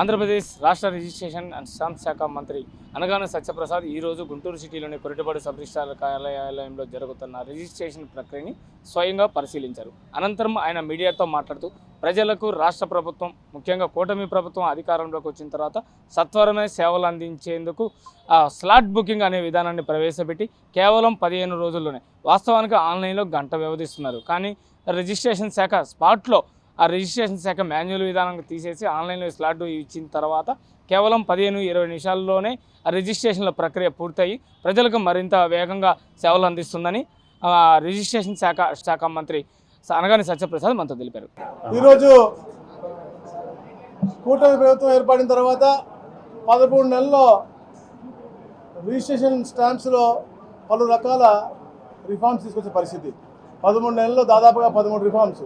ఆంధ్రప్రదేశ్ రాష్ట్ర registration and stamp శాఖ మంత్రి అనగాన సత్యప్రసాద్ ఈరోజు గుంటూరు సిటీలోని కొరటిపాడు సబ్ రిజిస్ట్రార్ కార్యాలయంలో జరుగుతున్న రిజిస్ట్రేషన్ ప్రక్రియని స్వయంగా పరిశీలించారు. అనంతరం ఆయన మీడియాతో మాట్లాడుతూ ప్రజలకు రాష్ట్ర ప్రభుత్వం ముఖ్యంగా కూటమి ప్రభుత్వం అధికారంలోకి వచ్చిన తర్వాత సత్వరమే సేవలు అందించేందుకు స్లాట్ బుకింగ్ అనే విధానాన్ని ప్రవేశపెట్టి కేవలం పదిహేను రోజుల్లోనే వాస్తవానికి ఆన్లైన్లో గంట వ్యవధిస్తున్నారు. కానీ రిజిస్ట్రేషన్ శాఖ స్పాట్లో ఆ రిజిస్ట్రేషన్ శాఖ మాన్యువల్ విధానం తీసేసి ఆన్లైన్లో స్లాట్ ఇచ్చిన తర్వాత కేవలం పదిహేను ఇరవై నిమిషాల్లోనే ఆ రిజిస్ట్రేషన్ల ప్రక్రియ పూర్తయి ప్రజలకు మరింత వేగంగా సేవలు అందిస్తుందని ఆ, రిజిస్ట్రేషన్ శాఖ శాఖ మంత్రి అనగాని సత్యప్రసాద్ మనతో తెలిపారు. ఈరోజు కూటమి ప్రభుత్వం ఏర్పడిన తర్వాత పదమూడు నెలల్లో రిజిస్ట్రేషన్ స్టాంప్స్లో పలు రకాల రిఫార్మ్స్ తీసుకొచ్చే పరిస్థితి. పదమూడు నెలల్లో దాదాపుగా పదమూడు రిఫార్మ్స్.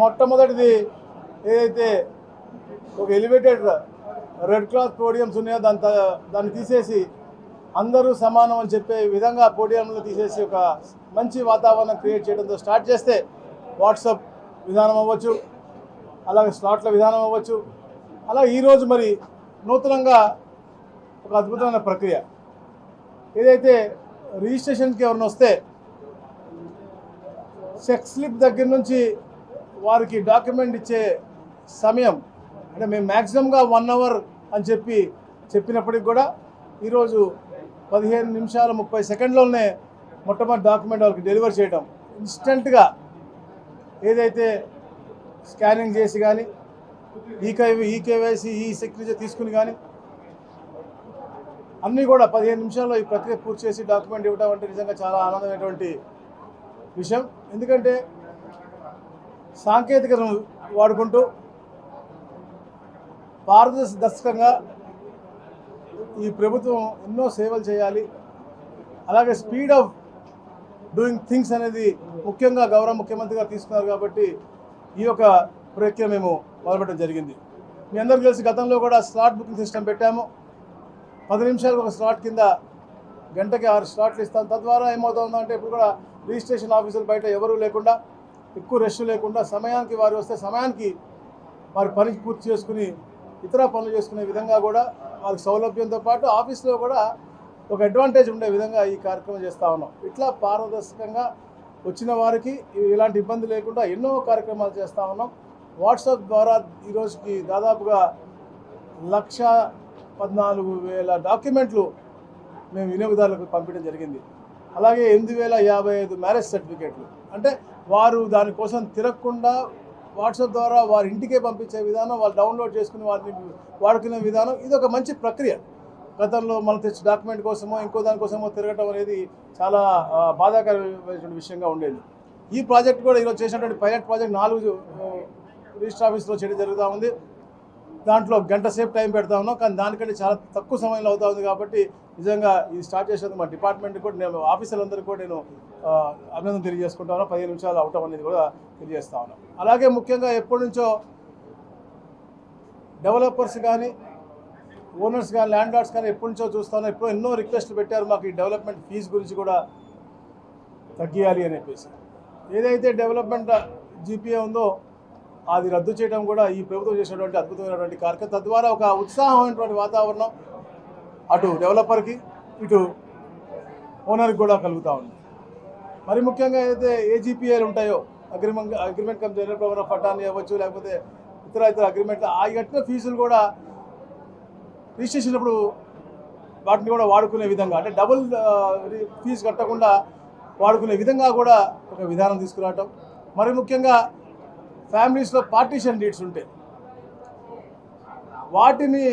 మొట్టమొదటిది ఏదైతే ఒక ఎలివేటెడ్ రెడ్ క్లాత్ పోడియంస్ ఉన్నాయో దాని దాన్ని తీసేసి అందరూ సమానం అని చెప్పే విధంగా పోడియంలో తీసేసి ఒక మంచి వాతావరణం క్రియేట్ చేయడంతో స్టార్ట్ చేస్తే వాట్సాప్ విధానం అవ్వచ్చు అలాగే స్లాట్ల విధానం అవ్వచ్చు. అలా ఈరోజు మరి నూతనంగా ఒక అద్భుతమైన ప్రక్రియ. ఏదైతే రిజిస్ట్రేషన్కి ఎవరిని వస్తే సెక్స్ స్లిప్ దగ్గర నుంచి వారికి డాక్యుమెంట్ ఇచ్చే సమయం అంటే మేము మ్యాక్సిమంగా వన్ అవర్ అని చెప్పి చెప్పినప్పటికి కూడా ఈరోజు పదిహేను నిమిషాల ముప్పై సెకండ్లోనే మొట్టమొదటి డాక్యుమెంట్ వాళ్ళకి డెలివర్ చేయడం ఇన్స్టెంట్గా ఏదైతే స్కానింగ్ చేసి కానీ ఈకే ఈకేవైసీ ఈ సెక్యూరిటీ తీసుకుని కానీ అన్నీ కూడా పదిహేను నిమిషాల్లో ఈ ప్రక్రియ పూర్తి చేసి డాక్యుమెంట్ ఇవ్వడం అంటే నిజంగా చాలా ఆనందమైనటువంటి విషయం. ఎందుకంటే సాంకేతికతను వాడుకుంటూ పారదర్శకంగా ఈ ప్రభుత్వం ఎన్నో సేవలు చేయాలి. అలాగే స్పీడ్ ఆఫ్ డూయింగ్ థింగ్స్ అనేది ముఖ్యంగా గౌరవ ముఖ్యమంత్రి గారు తీసుకున్నారు కాబట్టి ఈ యొక్క ప్రక్రియ మేము మొదలుపెట్టడం జరిగింది. మీ అందరికీ తెలిసి గతంలో కూడా స్లాట్ బుకింగ్ సిస్టమ్ పెట్టాము. పది నిమిషాలకు ఒక స్లాట్ కింద గంటకి ఆరు స్లాట్లు ఇస్తాం. తద్వారా ఏమవుతుందంటే ఇప్పుడు కూడా రిజిస్ట్రేషన్ ఆఫీసులు బయట ఎవరూ లేకుండా ఎక్కువ రష్ లేకుండా సమయానికి వారు వస్తే సమయానికి వారి పని పూర్తి చేసుకుని ఇతర పనులు చేసుకునే విధంగా కూడా వాళ్ళకి సౌలభ్యంతో పాటు ఆఫీస్లో కూడా ఒక అడ్వాంటేజ్ ఉండే విధంగా ఈ కార్యక్రమం చేస్తూ ఉన్నాం. ఇట్లా పారదర్శకంగా వచ్చిన వారికి ఇలాంటి ఇబ్బంది లేకుండా ఎన్నో కార్యక్రమాలు చేస్తూ ఉన్నాం. వాట్సాప్ ద్వారా ఈరోజుకి దాదాపుగా లక్ష పద్నాలుగు వేల డాక్యుమెంట్లు మేము వినియోగదారులకు పంపించడం జరిగింది. అలాగే ఎనిమిది వేల యాభై ఐదు మ్యారేజ్ సర్టిఫికేట్లు. అంటే వారు దానికోసం తిరగకుండా వాట్సాప్ ద్వారా వారి ఇంటికే పంపించే విధానం వాళ్ళు డౌన్లోడ్ చేసుకుని వారిని వాడుకునే విధానం ఇది ఒక మంచి ప్రక్రియ. గతంలో మనం తెచ్చి డాక్యుమెంట్ కోసమో ఇంకో దానికోసమో తిరగటం అనేది చాలా బాధాకరమైన బాధాకరమైనటువంటి విషయంగా ఉండేది. ఈ ప్రాజెక్ట్ కూడా ఈరోజు చేసినటువంటి పైలట్ ప్రాజెక్ట్ నాలుగు రిజిస్టర్ ఆఫీస్లో చేయడం జరుగుతూ ఉంది. దాంట్లో గంట సేపు టైం పెడతా ఉన్నాం కానీ దానికంటే చాలా తక్కువ సమయంలో అవుతా ఉంది కాబట్టి నిజంగా ఇది స్టార్ట్ చేసేది మా డిపార్ట్మెంట్ కూడా నేను ఆఫీసర్లందరూ కూడా నేను అభినందన తెలియజేసుకుంటా తెలియజేసుకుంటాను పదిహేను నిమిషాలు అవటం అనేది కూడా తెలియజేస్తా ఉన్నాం అలాగే ముఖ్యంగా ఎప్పటి నుంచో డెవలపర్స్ కానీ ఓనర్స్ కానీ ల్యాండ్ లార్డ్స్ కానీ ఎప్పటి నుంచో చూస్తాను ఎప్పుడో ఎన్నో రిక్వెస్ట్లు పెట్టారు మాకు ఈ డెవలప్మెంట్ ఫీజు గురించి కూడా తగ్గియాలి అని చెప్పేసి ఏదైతే డెవలప్మెంట్ జీపీఏ ఉందో అది రద్దు చేయడం కూడా ఈ ప్రభుత్వం చేసినటువంటి అద్భుతమైనటువంటి కార్యక్రమం. తద్వారా ఒక ఉత్సాహమైనటువంటి వాతావరణం అటు డెవలపర్కి ఇటు ఓనర్కి కూడా కలుగుతూ ఉంది. మరి ముఖ్యంగా ఏదైతే ఏజీపీఏలు ఉంటాయో agreement agreement cum general power of పట్టాన్ని ఇవ్వచ్చు లేకపోతే ఇతర ఇతర అగ్రిమెంట్లు ఆ కట్టిన ఫీజులు కూడా రిజిస్ట్రేషన్ వాటిని కూడా వాడుకునే విధంగా అంటే డబుల్ ఫీజు కట్టకుండా వాడుకునే విధంగా కూడా ఒక విధానం తీసుకురావటం. మరి ముఖ్యంగా ఫ్యామిలీస్లో పార్టీషన్ డీట్స్ ఉంటాయి వాటిని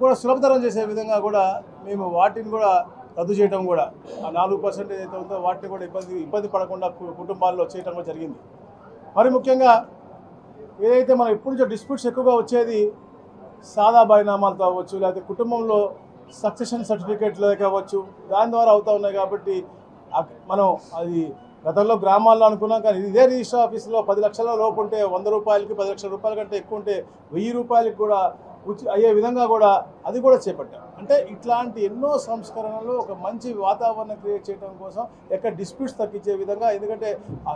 కూడా సులభతరం చేసే విధంగా కూడా మేము వాటిని కూడా రద్దు చేయడం కూడా ఆ నాలుగు పర్సెంట్ ఏదైతే ఉందో వాటిని కూడా ఇబ్బంది ఇబ్బంది పడకుండా కుటుంబాల్లో చేయడం కూడా జరిగింది. మరి ముఖ్యంగా ఏదైతే మనం ఇప్పటి నుంచో డిస్ప్యూట్స్ ఎక్కువగా వచ్చేది సాదా బైనామాలతో అవ్వచ్చు లేకపోతే కుటుంబంలో సక్సెషన్ సర్టిఫికేట్లు కావచ్చు దాని ద్వారా అవుతూ ఉన్నాయి కాబట్టి మనం అది గతంలో గ్రామాల్లో అనుకున్నాం కానీ ఇదే రిజిస్టర్ ఆఫీస్లో పది లక్షల లోపు ఉంటే వంద రూపాయలకి పది లక్షల రూపాయల కంటే ఎక్కువ ఉంటే వెయ్యి రూపాయలకి కూడా ఉచి అయ్యే విధంగా కూడా అది కూడా చేపట్టాం అంటే ఇట్లాంటి ఎన్నో సంస్కరణలు ఒక మంచి వాతావరణం క్రియేట్ చేయడం కోసం ఎక్కడ డిస్ప్యూట్స్ తగ్గించే విధంగా ఎందుకంటే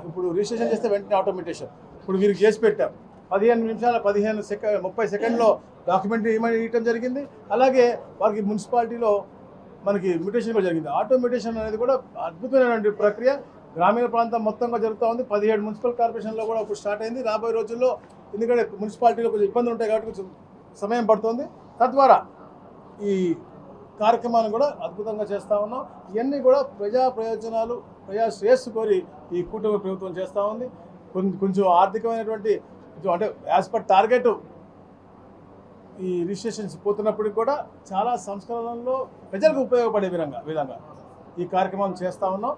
ఇప్పుడు రిజిస్ట్రేషన్ చేస్తే వెంటనే ఆటోమేటేషన్. ఇప్పుడు వీరికి చేసి పెట్టాం. పదిహేను నిమిషాల పదిహేను సెకండ్ ముప్పై సెకండ్లో డాక్యుమెంట్ ఇవ్వడం జరిగింది. అలాగే వారికి మున్సిపాలిటీలో మనకి మ్యూటేషన్ కూడా జరిగింది. ఆటోమేటేషన్ అనేది కూడా అద్భుతమైనటువంటి ప్రక్రియ. గ్రామీణ ప్రాంతం మొత్తంగా జరుగుతూ ఉంది. పదిహేడు మున్సిపల్ కార్పొరేషన్లో కూడా ఇప్పుడు స్టార్ట్ అయింది. రాబోయే రోజుల్లో ఎందుకంటే మున్సిపాలిటీలో కొంచెం ఇబ్బందులు ఉంటాయి కాబట్టి కొంచెం సమయం పడుతుంది. తద్వారా ఈ కార్యక్రమాన్ని కూడా అద్భుతంగా చేస్తూ ఉన్నాం. ఇవన్నీ కూడా ప్రజా ప్రయోజనాలు ప్రజా శ్రేయస్సు కోరి ఈ కూటమి ప్రభుత్వం చేస్తూ ఉంది. కొంచెం కొంచెం ఆర్థికమైనటువంటి అంటే యాజ్ పర్ టార్గెట్ ఈ రిజిస్ట్రేషన్స్ పోతున్నప్పటికి కూడా చాలా సంస్కరణలో ప్రజలకు ఉపయోగపడే విధంగా విధంగా ఈ కార్యక్రమం చేస్తూ ఉన్నాం.